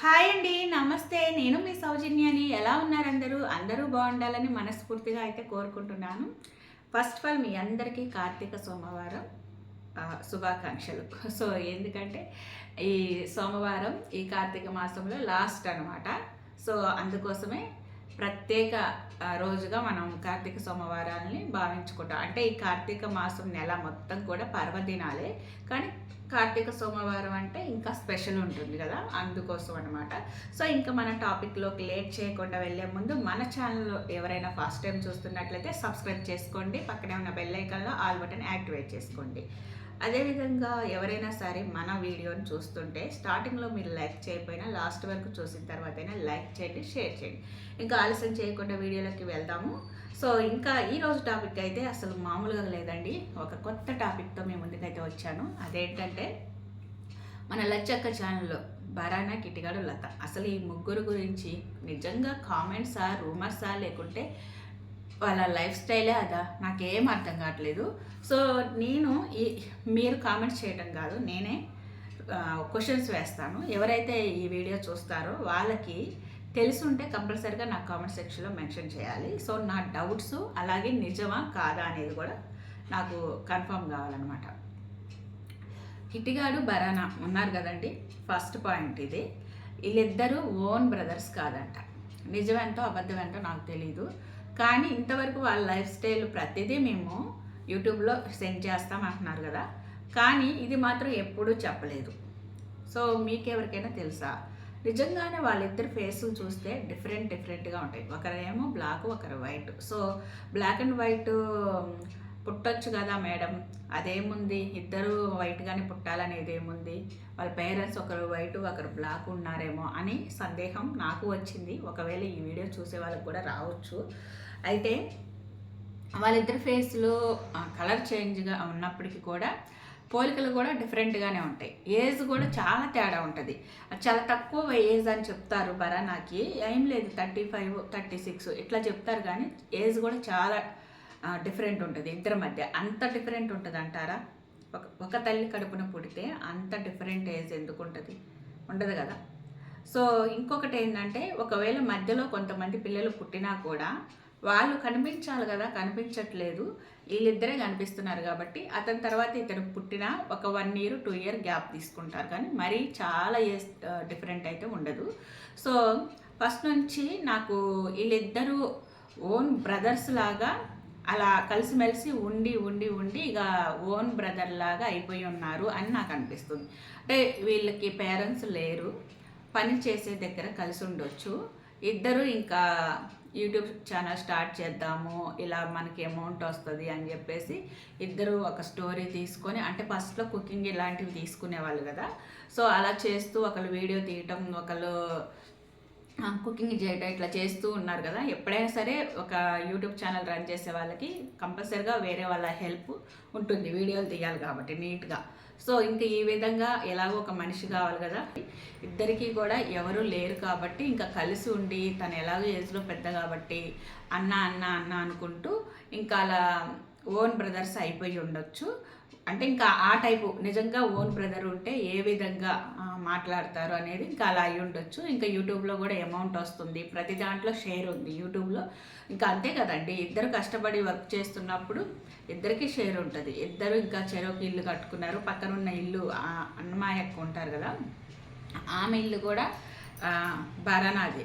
Hi అండి నమస్తే. నేను మీ సౌజన్యాని ఎలా ఉన్నారు అందరూ అందరూ బాగుండాలని మనస్ఫూర్తిగా అయితే కోరుకుంటున్నాను. ఫస్ట్ ఆఫ్ ఆల్ మీ అందరికీ కార్తీక సోమవారం శుభాకాంక్షలు. సో ఎందుకంటే ఈ సోమవారం ఈ కార్తీక మాసంలో లాస్ట్ అనమాట సో అందుకోసమే ప్రత్యేక రోజుగా మనం కార్తీక సోమవారాన్ని భావించుకుంటాం. అంటే ఈ కార్తీక మాసం నెల మొత్తం కూడా పర్వదినాలే. కానీ కార్తీక సోమవారం అంటే ఇంకా స్పెషల్ ఉంటుంది కదా అందుకోసం అనమాట సో ఇంకా మన టాపిక్లోకి లేట్ చేయకుండా వెళ్ళే ముందు మన ఛానల్ ఎవరైనా ఫస్ట్ టైం చూస్తున్నట్లయితే సబ్స్క్రైబ్ చేసుకోండి పక్కనే ఉన్న బెల్ ఐకాన్లో ఆల్ బటన్ యాక్టివేట్ చేసుకోండి. అదేవిధంగా ఎవరైనా సరే మన వీడియోని చూస్తుంటే స్టార్టింగ్లో మీరు లైక్ చేయకపోయినా లాస్ట్ వరకు చూసిన తర్వాత అయినా లైక్ చేయండి షేర్ చేయండి. ఇంకా ఆలస్యం చేయకుండా వీడియోలోకి వెళ్దాము. సో ఇంకా ఈరోజు టాపిక్ అయితే అసలు మామూలుగా లేదండి. ఒక కొత్త టాపిక్తో మేము ముందుకైతే వచ్చాను. అదేంటంటే మన లచ్చక్క ఛానల్లో బరానా కిటిగాడు లత అసలు ఈ ముగ్గురు గురించి నిజంగా కామెంట్సా రూమర్సా లేకుంటే వాళ్ళ లైఫ్ స్టైలే అదా? నాకేం అర్థం కావట్లేదు. సో నేను ఈ మీరు కామెంట్స్ చేయడం కాదు నేనే క్వశ్చన్స్ వేస్తాను. ఎవరైతే ఈ వీడియో చూస్తారో వాళ్ళకి తెలుసుంటే కంపల్సరిగా నా కామెంట్ సెక్షన్లో మెన్షన్ చేయాలి. సో నా డౌట్స్ అలాగే నిజమా కాదా అనేది కూడా నాకు కన్ఫర్మ్ కావాలన్నమాట. హిట్టిగాడు బరానా ఉన్నారు కదండి. ఫస్ట్ పాయింట్ ఇది. వీళ్ళిద్దరూ ఓన్ బ్రదర్స్ కాదంట. నిజమేంటో అబద్ధమేంటో నాకు తెలీదు. కానీ ఇంతవరకు వాళ్ళ లైఫ్ స్టైల్ ప్రతిదీ మేము యూట్యూబ్లో సెండ్ చేస్తాం అంటున్నారు కదా. కానీ ఇది మాత్రం ఎప్పుడూ చెప్పలేదు. సో మీకెవరికైనా తెలుసా? నిజంగానే వాళ్ళిద్దరు ఫేస్ చూస్తే డిఫరెంట్ డిఫరెంట్గా ఉంటాయి. ఒకరేమో బ్లాక్ ఒకరు white so black and white పుట్టొచ్చు కదా మేడం. అదేముంది? ఇద్దరు వైట్గానే పుట్టాలనేది ఏముంది? వాళ్ళ పేరెంట్స్ ఒకరు వైట్ ఒకరు బ్లాక్ ఉన్నారేమో అని సందేహం నాకు వచ్చింది. ఒకవేళ ఈ వీడియో చూసే వాళ్ళకి కూడా రావచ్చు. అయితే వాళ్ళిద్దరి ఫేస్లో కలర్ చేంజ్గా ఉన్నప్పటికీ కూడా పోలికలు కూడా డిఫరెంట్గానే ఉంటాయి. ఏజ్ కూడా చాలా తేడా ఉంటుంది. చాలా తక్కువ ఏజ్ అని చెప్తారు బరానాకి ఏం లేదు థర్టీ ఫైవ్ థర్టీ సిక్స్ ఇట్లా చెప్తారు కానీ ఏజ్ కూడా చాలా డిఫరెంట్ ఉంటుంది ఇద్దరి మధ్య. అంత డిఫరెంట్ ఉంటుంది అంటారా? ఒక ఒక తల్లి కడుపున పుడితే అంత డిఫరెంట్ ఏజ్ ఎందుకు ఉంటుంది? ఉండదు కదా. సో ఇంకొకటి ఏంటంటే ఒకవేళ మధ్యలో కొంతమంది పిల్లలు పుట్టినా కూడా వాళ్ళు కనిపించాలి కదా కనిపించట్లేదు. వీళ్ళిద్దరే కనిపిస్తున్నారు కాబట్టి అతని తర్వాత ఇతను పుట్టిన ఒక one year two year gap తీసుకుంటారు. కానీ మరీ చాలా ఇయర్స్ డిఫరెంట్ అయితే ఉండదు. సో ఫస్ట్ నుంచి నాకు వీళ్ళిద్దరూ ఓన్ బ్రదర్స్ లాగా అలా కలిసిమెలిసి ఉండి ఉండి ఉండి ఇక ఓన్ బ్రదర్ లాగా అయిపోయి ఉన్నారు అని నాకు అనిపిస్తుంది. అంటే వీళ్ళకి పేరెంట్స్ లేరు. పని చేసే దగ్గర కలిసి ఉండొచ్చు. ఇద్దరు ఇంకా యూట్యూబ్ ఛానల్ స్టార్ట్ చేద్దాము ఇలా మనకి అమౌంట్ వస్తుంది అని చెప్పేసి ఇద్దరు ఒక స్టోరీ తీసుకొని అంటే ఫస్ట్లో కుకింగ్ ఇలాంటివి తీసుకునేవాళ్ళు కదా. సో అలా చేస్తూ ఒకళ్ళు వీడియో తీయటం ఒకళ్ళు కుకింగ్ చేయడం ఇట్లా చేస్తూ ఉన్నారు కదా. ఎప్పుడైనా సరే ఒక యూట్యూబ్ ఛానల్ రన్ చేసే వాళ్ళకి కంపల్సరిగా వేరే వాళ్ళ హెల్ప్ ఉంటుంది. వీడియోలు తీయాలి కాబట్టి నీట్గా. సో ఇంకా ఈ విధంగా ఎలాగో ఒక మనిషి కావాలి కదా. ఇద్దరికీ కూడా ఎవరు లేరు కాబట్టి ఇంకా కలిసి ఉండి తను ఎలాగో ఏజ్లో పెద్ద కాబట్టి అన్న అన్న అన్న అనుకుంటూ ఇంకా అలా ఓన్ బ్రదర్స్ అయిపోయి ఉండొచ్చు. అంటే ఇంకా ఆ టైపు నిజంగా ఓన్ బ్రదర్ ఉంటే ఏ విధంగా మాట్లాడతారు అనేది ఇంకా అలా అయి ఉండొచ్చు. ఇంకా యూట్యూబ్లో కూడా అమౌంట్ వస్తుంది. ప్రతి దాంట్లో షేర్ ఉంది యూట్యూబ్లో. ఇంకా అంతే కదండి. ఇద్దరు కష్టపడి వర్క్ చేస్తున్నప్పుడు ఇద్దరికి షేర్ ఉంటుంది. ఇద్దరు ఇంకా చెరోకి ఇల్లు కట్టుకున్నారు. పక్కన ఉన్న ఇల్లు అన్నమాయకు ఉంటారు కదా ఆమె ఇల్లు కూడా ఆ, బరానాది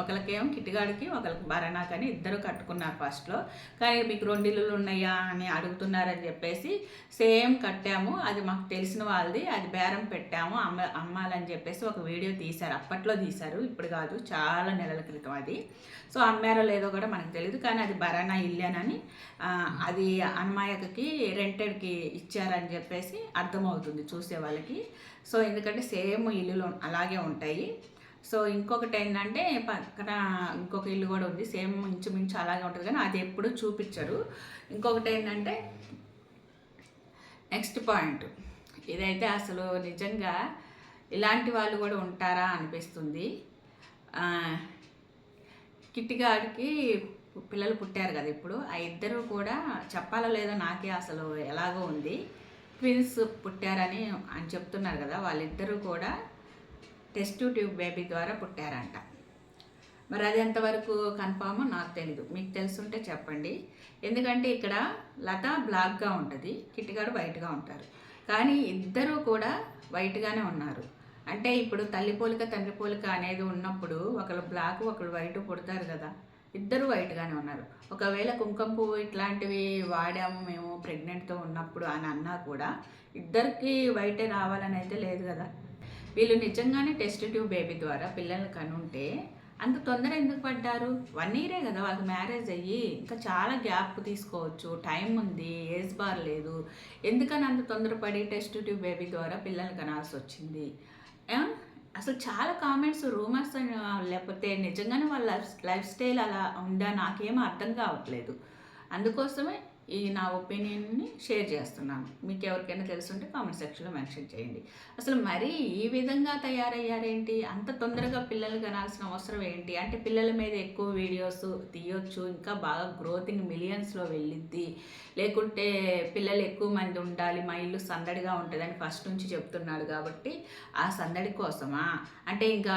ఒకరికేమో కిటిగాడికి ఒకరికి బరానాక్ అని ఇద్దరు కట్టుకున్నారు ఫస్ట్లో కానీ మీకు రెండు ఇల్లులు ఉన్నాయా అని అడుగుతున్నారని చెప్పేసి సేమ్ కట్టాము. అది మాకు తెలిసిన వాళ్ళది. అది బేరం పెట్టాము. అమ్మ అమ్మాలని చెప్పేసి ఒక వీడియో తీశారు. అప్పట్లో తీశారు. ఇప్పుడు కాదు. చాలా నెలల క్రితం అది. సో అమ్మారో లేదో కూడా మనకు తెలియదు కానీ అది బరానా ఇల్లేనని అది అమ్మాయకి రెంటెడ్కి ఇచ్చారని చెప్పేసి అర్థమవుతుంది చూసే వాళ్ళకి. సో ఎందుకంటే సేమ్ ఇల్లులు అలాగే ఉంటాయి. సో ఇంకొకటి ఏంటంటే పక్కన ఇంకొక ఇల్లు కూడా ఉంది. సేమ్ ఇంచుమించు అలాగే ఉంటుంది కానీ అది ఎప్పుడు చూపించరు. ఇంకొకటి ఏంటంటే నెక్స్ట్ పాయింట్. ఇదైతే అసలు నిజంగా ఇలాంటి వాళ్ళు కూడా ఉంటారా అనిపిస్తుంది. కిట్టిగాడికి పిల్లలు పుట్టారు కదా ఇప్పుడు. ఆ ఇద్దరు కూడా చెప్పాలో లేదో నాకే అసలు ఎలాగో ఉంది. ట్విన్స్ పుట్టారని అని చెప్తున్నారు కదా. వాళ్ళిద్దరూ కూడా టెస్ట్ ట్యూబ్ బేబీ ద్వారా పుట్టారంట. మరి అది ఎంతవరకు కన్ఫామో? నాకు తెలీదు. మీకు తెలుసుంటే చెప్పండి. ఎందుకంటే ఇక్కడ లత బ్లాక్గా ఉంటుంది కిట్టిగాడు వైట్గా ఉంటారు. కానీ ఇద్దరూ కూడా వైట్గానే ఉన్నారు. అంటే ఇప్పుడు తల్లి పోలిక తండ్రి పోలిక అనేది ఉన్నప్పుడు ఒకళ్ళు బ్లాక్ ఒకళ్ళు వైట్ పుడతారు కదా. ఇద్దరు వైట్గానే ఉన్నారు. ఒకవేళ కుంకుమ పువ్వు ఇట్లాంటివి వాడాము మేము ప్రెగ్నెంట్తో ఉన్నప్పుడు అని అన్నా కూడా ఇద్దరికి వైటే రావాలని అయితే లేదు కదా. వీళ్ళు నిజంగానే టెస్ట్ ట్యూబ్ బేబీ ద్వారా పిల్లలు కనుంటే అంత తొందర ఎందుకు పడ్డారు? వన్ ఇయరే కదా వాళ్ళకి మ్యారేజ్ అయ్యి. ఇంకా చాలా గ్యాప్ తీసుకోవచ్చు. టైం ఉంది ఏజ్ బార్ లేదు. ఎందుకని అంత తొందరపడి టెస్ట్ ట్యూబ్ బేబీ ద్వారా పిల్లలు కనాల్సి వచ్చింది? అసలు చాలా కామెంట్స్ రూమర్స్ లేకపోతే నిజంగానే వాళ్ళ లైఫ్ స్టైల్ అలా ఉందా? నాకేం అర్థం కావట్లేదు. అందుకోసమే ఈ నా ఒపీనియన్ని షేర్ చేస్తున్నాను. మీకు ఎవరికైనా తెలుసుంటే కామెంట్ సెక్షన్లో మెన్షన్ చేయండి. అసలు మరీ ఈ విధంగా తయారయ్యారేంటి? అంత తొందరగా పిల్లలు కనాల్సిన అవసరం ఏంటి? అంటే పిల్లల మీద ఎక్కువ వీడియోస్ తీయొచ్చు ఇంకా బాగా గ్రోతింగ్ మిలియన్స్లో వెళ్ళిద్ది. లేకుంటే పిల్లలు ఎక్కువ మంది ఉండాలి మా ఇల్లు సందడిగా ఉంటుందని ఫస్ట్ నుంచి చెప్తున్నాడు కాబట్టి ఆ సందడి కోసమా? అంటే ఇంకా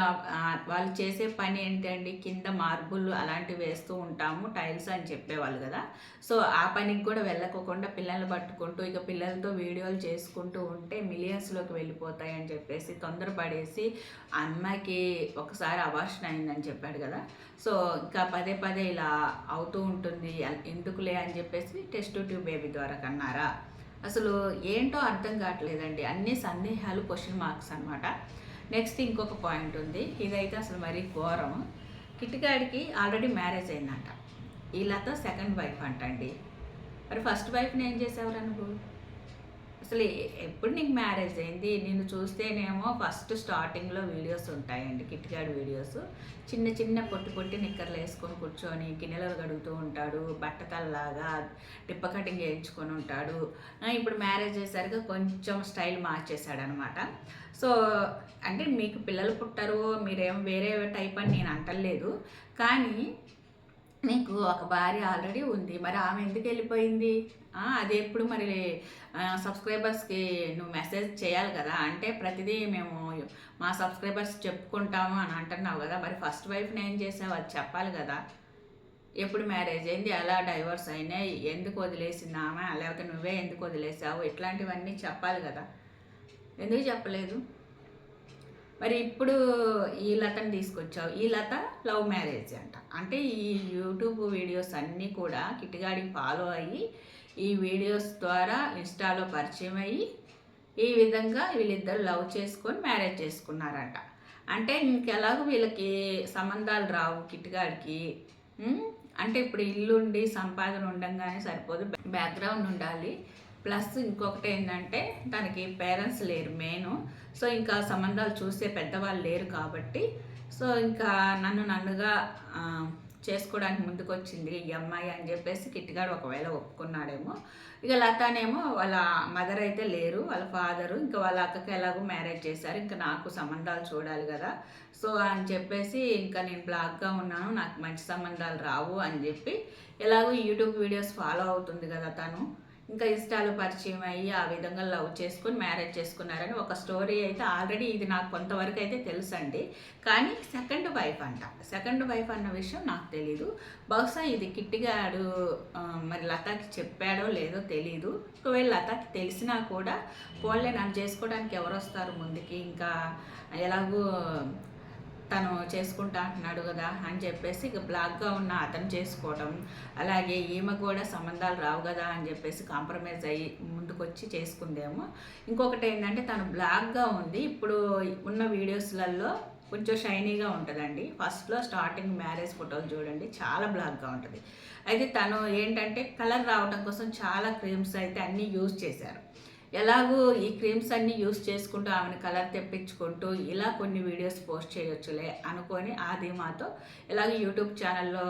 వాళ్ళు చేసే పని ఏంటండి కింద మార్బుల్ అలాంటివి వేస్తూ ఉంటాము టైల్స్ అని చెప్పేవాళ్ళు కదా. సో ఆ పని పనికి కూడా వెళ్ళకోకుండా పిల్లల్ని పట్టుకుంటూ ఇక పిల్లలతో వీడియోలు చేసుకుంటూ ఉంటే మిలియన్స్లోకి వెళ్ళిపోతాయి అని చెప్పేసి తొందరపడేసి అమ్మాయికి ఒకసారి అవార్షన్ అయిందని చెప్పాడు కదా. సో ఇంకా పదే పదే ఇలా అవుతూ ఉంటుంది ఎందుకులే అని చెప్పేసి టెస్ట్ ట్యూబ్ బేబీ ద్వారా కన్నారా? అసలు ఏంటో అర్థం కావట్లేదండి. అన్ని సందేహాలు క్వశ్చన్ మార్క్స్ అనమాట నెక్స్ట్ ఇంకొక పాయింట్ ఉంది. ఇదైతే అసలు మరీ ఘోరం. కిటికాడికి ఆల్రెడీ మ్యారేజ్ అయిందంట. వీళ్ళతో సెకండ్ వైఫ్ అంటండి. మరి ఫస్ట్ వైఫ్ని ఏం చేసావురా నువ్వు అసలు ఎప్పుడు నీకు మ్యారేజ్ అయింది? నిన్ను చూస్తేనేమో ఫస్ట్ స్టార్టింగ్లో వీడియోస్ ఉంటాయండి కిట్టిగాడి వీడియోస్ చిన్న చిన్న పొట్టి పొట్టి నిక్కర్లు వేసుకొని కూర్చొని గిన్నెలు కడుగుతూ ఉంటాడు బట్టకల్లాగా టిప్ప కటింగ్ వేయించుకొని ఉంటాడు. ఇప్పుడు మ్యారేజ్ చేసరికి కొంచెం స్టైల్ మార్చేశాడు అనమాట సో అంటే మీకు పిల్లలు పుట్టారు మీరేం వేరే టైప్ అని నేను అంటలేదు. కానీ నీకు ఒక భార్య ఆల్రెడీ ఉంది. మరి ఆమె ఎందుకు వెళ్ళిపోయింది? అది ఎప్పుడు మరి సబ్స్క్రైబర్స్కి నువ్వు మెసేజ్ చేయాలి కదా. అంటే ప్రతిదీ మేము మా సబ్స్క్రైబర్స్ చెప్పుకుంటాము అని అంటున్నావు కదా. మరి ఫస్ట్ వైఫ్ని ఏం చేసావు? అది చెప్పాలి కదా. ఎప్పుడు మ్యారేజ్ అయింది? ఎలా డైవర్స్ అయినాయి? ఎందుకు వదిలేసింది ఆమె? లేకపోతే నువ్వే ఎందుకు వదిలేసావు? ఇట్లాంటివన్నీ చెప్పాలి కదా. ఎందుకు చెప్పలేదు? మరి ఇప్పుడు ఈ లతను తీసుకొచ్చావు. ఈ లత లవ్ మ్యారేజ్ అంట. అంటే ఈ యూట్యూబ్ వీడియోస్ అన్నీ కూడా కిటిగాడికి ఫాలో అయ్యి ఈ వీడియోస్ ద్వారా ఇన్స్టాలో పరిచయం అయ్యి ఈ విధంగా వీళ్ళిద్దరు లవ్ చేసుకొని మ్యారేజ్ చేసుకున్నారంట. అంటే ఇంకెలాగో వీళ్ళకి సంబంధాలు రావు కిట్గాడికి అంటే ఇప్పుడు ఇల్లుండి సంపాదన ఉండంగానే సరిపోదు. బ్యాక్గ్రౌండ్ ఉండాలి. ప్లస్ ఇంకొకటి ఏంటంటే తనకి పేరెంట్స్ లేరు మెయిన్ సో ఇంకా సంబంధాలు చూసే పెద్దవాళ్ళు లేరు కాబట్టి సో ఇంకా నన్ను నన్నుగా చేసుకోవడానికి ముందుకు వచ్చింది ఈ అమ్మాయి అని చెప్పేసి కిట్టిగాడు ఒకవేళ ఒప్పుకున్నాడేమో. ఇక లతానేమో వాళ్ళ మదర్ అయితే లేరు వాళ్ళ ఫాదరు ఇంకా వాళ్ళ అక్కకి ఎలాగో మ్యారేజ్ చేశారు. ఇంకా నాకు సంబంధాలు చూడాలి కదా. సో అని చెప్పేసి ఇంకా నేను బ్లాక్గా ఉన్నాను నాకు మంచి సంబంధాలు రావు అని చెప్పి ఎలాగో యూట్యూబ్ వీడియోస్ ఫాలో అవుతుంది కదా తను. ఇంకా ఇష్టాలు పరిచయం అయ్యి ఆ విధంగా లవ్ చేసుకుని మ్యారేజ్ చేసుకున్నారని ఒక స్టోరీ అయితే ఆల్రెడీ ఇది నాకు కొంతవరకు అయితే తెలుసండి. కానీ సెకండ్ వైఫ్ అంట. సెకండ్ వైఫ్ అన్న విషయం నాకు తెలీదు. బహుశా ఇది కిట్టిగాడు మరి లతాకి చెప్పాడో లేదో తెలీదు. ఒకవేళ లతాకి తెలిసినా కూడా పోన్లే నన్ను చేసుకోవడానికి ఎవరు వస్తారు ముందుకి? ఇంకా ఎలాగూ తను చేసుకుంటా అంటున్నాడు కదా అని చెప్పేసి ఇక బ్లాక్గా ఉన్న అతను చేసుకోవడం అలాగే ఈమె కూడా సంబంధాలు రావు కదా అని చెప్పేసి కాంప్రమైజ్ అయ్యి ముందుకొచ్చి చేసుకుందేమో. ఇంకొకటి ఏంటంటే తను బ్లాక్గా ఉంది. ఇప్పుడు ఉన్న వీడియోస్లలో కొంచెం షైనీగా ఉంటుందండి. ఫస్ట్లో స్టార్టింగ్ మ్యారేజ్ ఫోటోలు చూడండి చాలా బ్లాక్గా ఉంటుంది. అయితే తను ఏంటంటే కలర్ రావడం కోసం చాలా క్రీమ్స్ అయితే అన్నీ యూజ్ చేశారు. ఎలాగూ ఈ క్రీమ్స్ అన్నీ యూస్ చేసుకుంటూ ఆమెను కలర్ తెప్పించుకుంటూ ఇలా కొన్ని వీడియోస్ పోస్ట్ చేయొచ్చులే అనుకొని ఆ ధీమాతో ఇలాగ యూట్యూబ్ ఛానల్లో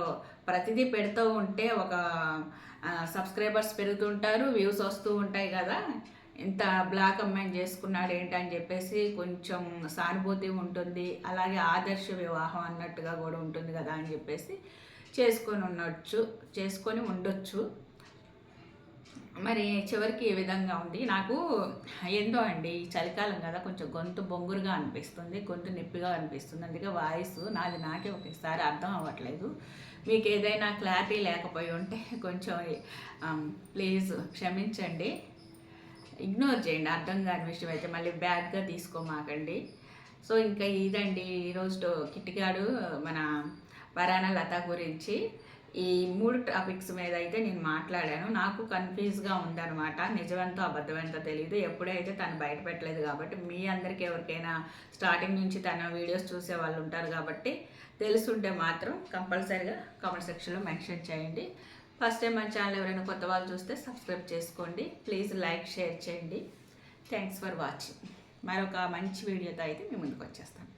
ప్రతిదీ పెడుతూ ఉంటే ఒక సబ్స్క్రైబర్స్ పెరుగుతుంటారు వ్యూస్ వస్తూ ఉంటాయి కదా. ఇంత బ్లాక్ అమ్మాయిని చేసుకున్నాడు ఏంటని చెప్పేసి కొంచెం సానుభూతి ఉంటుంది అలాగే ఆదర్శ వివాహం అన్నట్టుగా కూడా ఉంటుంది కదా అని చెప్పేసి చేసుకొని ఉండొచ్చు చేసుకొని ఉండొచ్చు. మరి చివరికి ఏ విధంగా ఉంది? నాకు ఏందో అండి చలికాలం కదా కొంచెం గొంతు బొంగురుగా అనిపిస్తుంది గొంతు నొప్పిగా అనిపిస్తుంది. అందుకే వాయిస్ నాది నాకే ఒకసారి అర్థం అవ్వట్లేదు. మీకు ఏదైనా క్లారిటీ లేకపోయి ఉంటే కొంచెం um, ప్లీజ్ క్షమించండి. ఇగ్నోర్ చేయండి అర్థం కాని విషయం అయితే మళ్ళీ బ్యాడ్గా తీసుకోమాకండి. సో ఇంకా ఇదండి ఈరోజు కిట్టిగాడు మన వరాన లత గురించి. ఈ మూడు టాపిక్స్ మీద అయితే నేను మాట్లాడాను. నాకు కన్ఫ్యూజ్గా ఉందన్నమాట. నిజమంతో అబద్ధమంతో తెలియదు ఎప్పుడైతే తను బయట పెట్టలేదు కాబట్టి మీ అందరికీ ఎవరికైనా స్టార్టింగ్ నుంచి తన వీడియోస్ చూసే వాళ్ళు ఉంటారు కాబట్టి తెలుసుంటే మాత్రం కంపల్సరీగా కామెంట్ సెక్షన్లో మెన్షన్ చేయండి. ఫస్ట్ టైం మన ఛానల్ ఎవరైనా కొత్త వాళ్ళు చూస్తే సబ్స్క్రైబ్ చేసుకోండి. ప్లీజ్ లైక్ షేర్ చేయండి. థ్యాంక్స్ ఫర్ వాచింగ్ మరొక మంచి వీడియోతో అయితే మీ ముందుకు వచ్చేస్తాను.